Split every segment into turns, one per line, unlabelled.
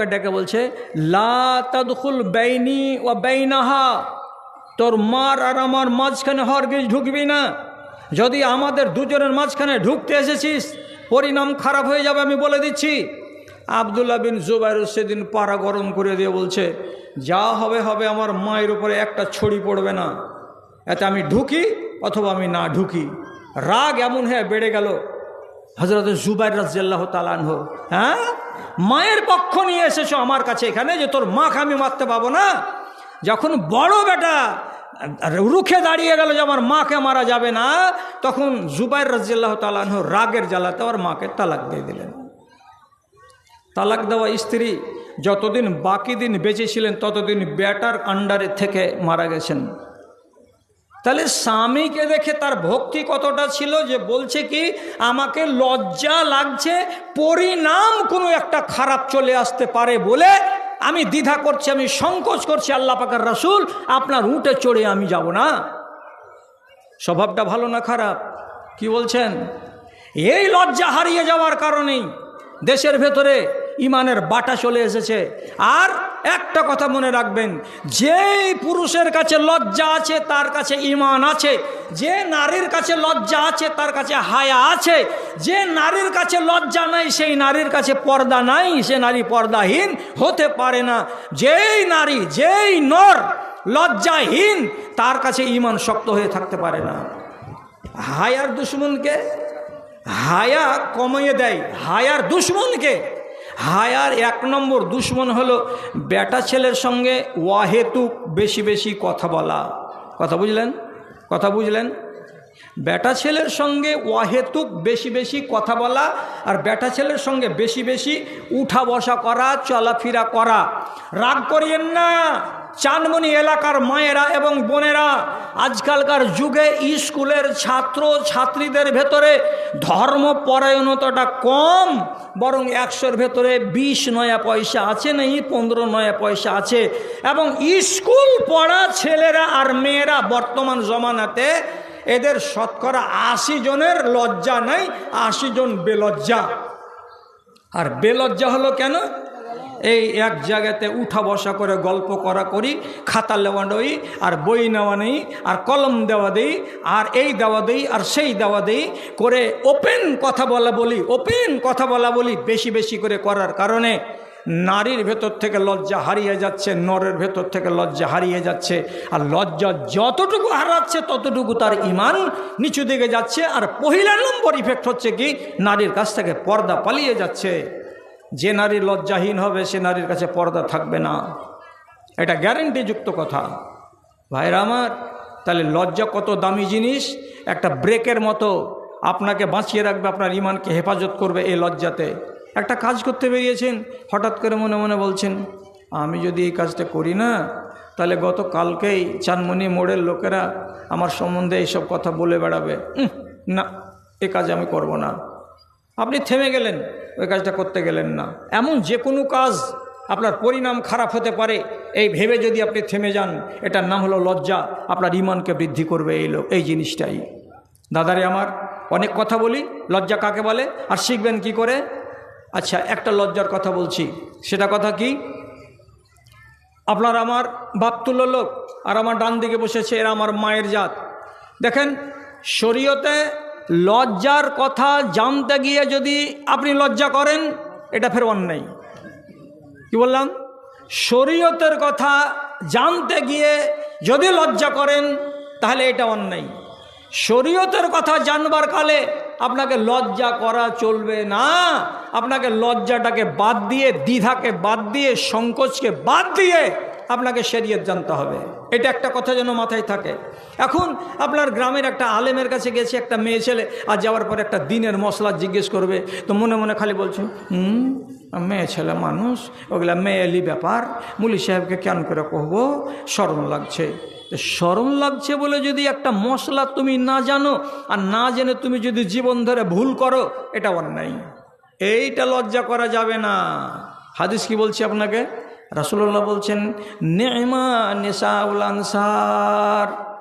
ডেকে বলছে, লা তাদখুল বেইনি ও বেইনাহা। তোর মার আর আমার মাঝখানে হরগিজ ঢুকবি না। যদি আমাদের দুজনের মাঝখানে ঢুকতে এসেছিস, পরিণাম খারাপ হয়ে যাবে আমি বলে দিচ্ছি। আবদুল্লাহ বিন জুবাইর সেদিন পাড়া গরম করে দিয়ে বলছে, যা হবে হবে আমার মায়ের উপরে একটা ছড়ি পড়বে না। এতে আমি ঢুকি অথবা আমি না ঢুকি। রাগ এমন হয়ে বেড়ে গেল। হজরত জুবাইর রাজিয়াল্লাহ তালানহ হ্যাঁ? মায়ের পক্ষ নিয়ে এসেছ আমার কাছে এখানে যে তোর মাকে আমি মারতে পাবো না? যখন বড় বেটা রুখে দাঁড়িয়ে গেল যে আমার মাকে মারা যাবে না, তখন জুবাইর রাজিয়াল্লাহ তালানহ রাগের জ্বালাতে আমার মাকে তালাক দিয়ে দিলেন। তালাক দেওয়া স্ত্রী যতদিন বাকি দিন বেঁচে ছিলেন, ততদিন বেটার আন্ডারে থেকে মারা গেছেন। তাহলে স্বামীকে দেখে তার ভক্তি কতটা ছিল যে বলছে কি, আমাকে লজ্জা লাগছে, পরিণাম কোনো একটা খারাপ চলে আসতে পারে বলে আমি দ্বিধা করছি, আমি সংকোচ করছি, আল্লাহ পাকার রাসুল, আপনার উঠে চড়ে আমি যাব না। স্বভাবটা ভালো না খারাপ? কি বলছেন? এই লজ্জা হারিয়ে যাওয়ার কারণেই দেশের ভেতরে ইমানের বাটা চলে এসেছে। আর একটা কথা মনে রাখবেন, যেই পুরুষের কাছে লজ্জা আছে, তার কাছে ইমান আছে। যে নারীর কাছে লজ্জা আছে, তার কাছে হায়া আছে। যে নারীর কাছে লজ্জা নাই, সেই নারীর কাছে পর্দা নাই। সে নারী পর্দাহীন হতে পারে না। যেই নারী, যেই নর লজ্জাহীন, তার কাছে ইমান শক্ত হয়ে থাকতে পারে না। হায়ার দুশ্মনকে হায়া কমিয়ে দেয়। হায়ার দুশ্মনকে হায়ার এক নম্বর দুশ্মন হলো বেটা ছেলের সঙ্গে ওয়াহেতুক বেশি বেশি কথা বলা। কথা বুঝলেন? কথা বুঝলেন? বেটা ছেলের সঙ্গে ওয়াহেতুক বেশি বেশি কথা বলা আর বেটা ছেলের সঙ্গে বেশি বেশি উঠা বসা করা, চলাফেরা করা। রাগ করিয়েন না। চানমনি এলাকার মায়েরা এবং বোনেরা আজকালকার যুগে স্কুলের ছাত্র ছাত্রীদের ভেতরে ধর্মপরায়ণতাটা কম, বরং একশোর ভেতরে বিশ নয়া পয়সা আছে নেই, পনেরো নয়া পয়সা আছে। এবং স্কুল পড়া ছেলেরা আর মেয়েরা বর্তমান জমানাতে এদের শতকরা আশি জনের লজ্জা নাই, আশি জন বেলজ্জা। আর বেলজ্জা হলো কেন? এই এক জায়গাতে উঠা বসা করে গল্প করা করি, খাতা নেওয়া নেই আর বই নেওয়া নেই, আর কলম দেওয়া দেই, আর এই দেওয়া দেই, আর সেই দেওয়া দেই, করে ওপেন কথা বলা বলি, ওপেন কথা বলা বলি, বেশি বেশি করে করার কারণে নারীর ভেতর থেকে লজ্জা হারিয়ে যাচ্ছে, নরের ভেতর থেকে লজ্জা হারিয়ে যাচ্ছে, আর লজ্জা যতটুকু হারাচ্ছে, ততটুকু তার ইমান নিচু দিকে যাচ্ছে, আর পহিলা নম্বর ইফেক্ট হচ্ছে কি, নারীর কাছ থেকে পর্দা পালিয়ে যাচ্ছে। যে নারী লজ্জাহীন হবে, সে নারীর কাছে পর্দা থাকবে না। এটা গ্যারেন্টিযুক্ত কথা। ভাইরা আমার, তাহলে লজ্জা কত দামি জিনিস? একটা ব্রেকের মতো আপনাকে বাঁচিয়ে রাখবে, আপনার ইমানকে হেফাজত করবে এই লজ্জাতে। একটা কাজ করতে বেরিয়েছেন, হঠাৎ করে মনে মনে বলছেন, আমি যদি এই কাজটা করি না, তাহলে গত কালকেই চানমনি মোড়ের লোকেরা আমার সম্বন্ধে এইসব কথা বলে বেড়াবে। না, এ কাজ আমি করব না। আপনি থেমে গেলেন। ওই কাজটা করতে গেলেন না। এমন যে কোনো কাজ আপনার পরিণাম খারাপ হতে পারে, এই ভেবে যদি আপনি থেমে যান, এটার নাম হলো লজ্জা, আপনার ইমানকে বৃদ্ধি করবে এই লোক, এই জিনিসটাই। দাদারে আমার, অনেক কথা বলি, লজ্জা কাকে বলে, আর শিখবেন কি করে? আচ্ছা একটা লজ্জার কথা বলছি। সেটা কথা কি? আপনার আমার বাপতুল্য লোক, আর আমার ডান দিকে বসেছে, এরা আমার মায়ের জাত। দেখেন, শরীয়তে লজ্জার কথা জানতে গিয়ে যদি আপনি লজ্জা করেন, এটা ফের অন্যায়। কি বললাম? শরীয়তের কথা জানতে গিয়ে যদি লজ্জা করেন, তাহলে এটা অন্যায়। শরীয়তের কথা জানবার কালে আপনাকে লজ্জা করা চলবে না। আপনাকে লজ্জাটাকে বাদ দিয়ে, দ্বিধাকে বাদ দিয়ে, সংকোচকে বাদ দিয়ে আপনাকে শরীয়ত জানতে হবে। এটা একটা কথা যেন মাথায় থাকে। এখন আপনার গ্রামের একটা আলেমের কাছে গেছে একটা মেয়ে ছেলে, আর যাওয়ার পর একটা দিনের মশলা জিজ্ঞেস করবে। তো মনে মনে খালি বলছে, হুম, মেয়ে ছেলে মানুষ, ওগুলা মেয়েলি ব্যাপার। মুলি সাহেবকে কেন করে কহবো? সরম লাগছে। সরম লাগছে বলে যদি একটা মশলা তুমি না জানো, আর না জেনে তুমি যদি জীবন ধরে ভুল করো, এটা অন্যায়। এইটা লজ্জা করা যাবে না। হাদিস কি বলছি আপনাকে? রাসুল্লাহ বলছেন নেমা নেশাউল আনসার।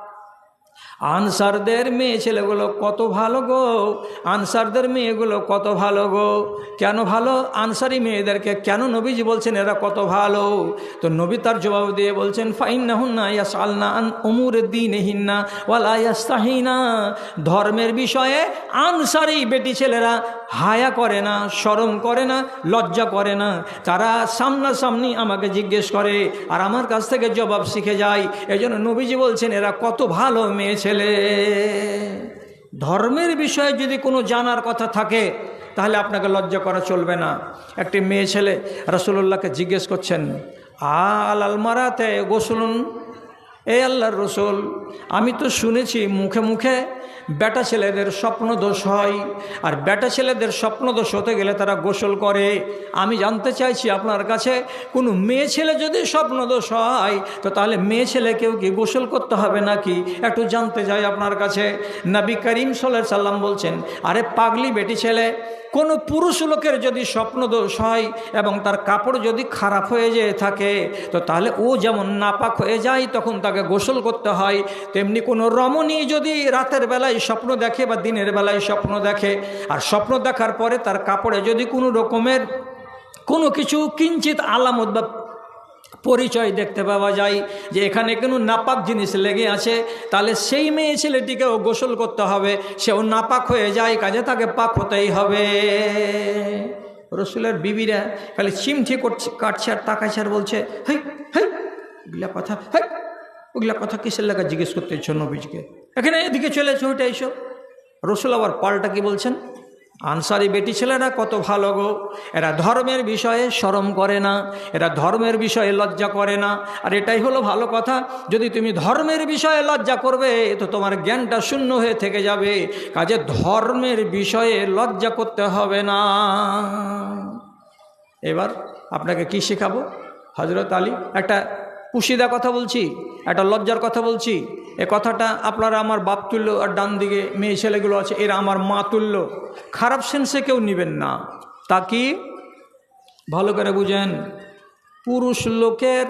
আনসারদের মেয়ে ছেলেগুলো কত ভালো গো, আনসারদের মেয়েগুলো কত ভালো গো। কেন ভালো? আনসারি মেয়েদেরকে কেন নবীজি বলছেন এরা কত ভালো? তো নবী তার জবাব দিয়ে বলছেন ফাইন না হুন্না ইয়াস আলনা আন উমুর দিন হিন্না ওয়ালা ইয়াস্তাহিনা। ধর্মের বিষয়ে আনসারি বেটি ছেলেরা হায়া করে না, শরম করে না, লজ্জা করে না। তারা সামনাসামনি আমাকে জিজ্ঞেস করে, আর আমার কাছ থেকে জবাব শিখে যায়। এই জন্য নবীজি বলছেন, এরা কত ভালো মেয়ে ছেলে ধর্মের বিষয়ে যদি কোনো জানার কথা থাকে, তাহলে আপনাকে লজ্জা করা চলবে না। একটি মেয়ে ছেলে রসুল্লাহকে জিজ্ঞেস করছেন, আল আলমারাতে গোসলুন? এ আল্লাহর রসুল, আমি তো শুনেছি মুখে মুখে বেটা ছেলেদের স্বপ্ন দোষ হয়। আর বেটা ছেলেদের স্বপ্ন দোষ হতে গেলে তারা গোসল করে। আমি জানতে চাইছি আপনার কাছে, কোনো মেয়ে ছেলে যদি স্বপ্ন দোষ হয়, তো তাহলে মেয়ে ছেলেকেও কি গোসল করতে হবে নাকি? একটু জানতে চাই আপনার কাছে। নবী করিম সাল্লাহ সাল্লাম বলছেন, আরে পাগলি বেটি ছেলে, কোনো পুরুষ লোকের যদি স্বপ্ন দোষ হয় এবং তার কাপড় যদি খারাপ হয়ে যেয়ে থাকে, তো তাহলে ও যেমন নাপাক হয়ে যায়, তখন তাকে গোসল করতে হয়। তেমনি কোনো রমণী যদি রাতের বেলায় স্বপ্ন দেখে বা দিনের বেলায় স্বপ্ন দেখে, আর স্বপ্ন দেখার পরে তার কাপড়ে যদি কোনো রকমের কোনো কিছু কিঞ্চিত আলামত বা পরিচয় দেখতে পাওয়া যায় যে এখানে কোনো নাপাক জিনিস লেগে আছে, তাহলে সেই মেয়ে ছেলেটিকেও গোসল করতে হবে, সেও নাপাক হয়ে যায়, কাজে তাকে পাক হতেই হবে। রসুলের বিবিরা খালি চিমঠি করছে, কাটছে আর তাকাইছে আর বলছে, হেই হেই ওগুলা কথা, হেই ওগুলা কথা কিসের লাগা জিজ্ঞেস করতে ইচ্ছ নবীজকে? এখানে এদিকে চলে এসো ওইটা এসো। রসুল আবার পাল্টা কি বলছেন? আনসারি বেটি ছেলেরা কত ভালো গো। এরা ধর্মের বিষয়ে শরম করে না, এরা ধর্মের বিষয়ে লজ্জা করে না। আর এটাই হলো ভালো কথা, যদি তুমি ধর্মের বিষয়ে লজ্জা করবে, তো তোমার জ্ঞানটা শূন্য হয়ে থেকে যাবে। কাজে ধর্মের বিষয়ে লজ্জা করতে হবে না। এবার আপনাকে কি শেখাবো? হজরত আলী, একটা পুশিদা কথা বলছি, একটা লজ্জার কথা বলছি। এ কথাটা আপনারা আমার বাপ তুল্য আর ডান দিকে মেয়ে ছেলেগুলো আছে, এরা আমার মা তুল্য। খারাপ সেন্সে কেউ নেবেন না। তা কি? ভালো করে বুঝেন। পুরুষ লোকের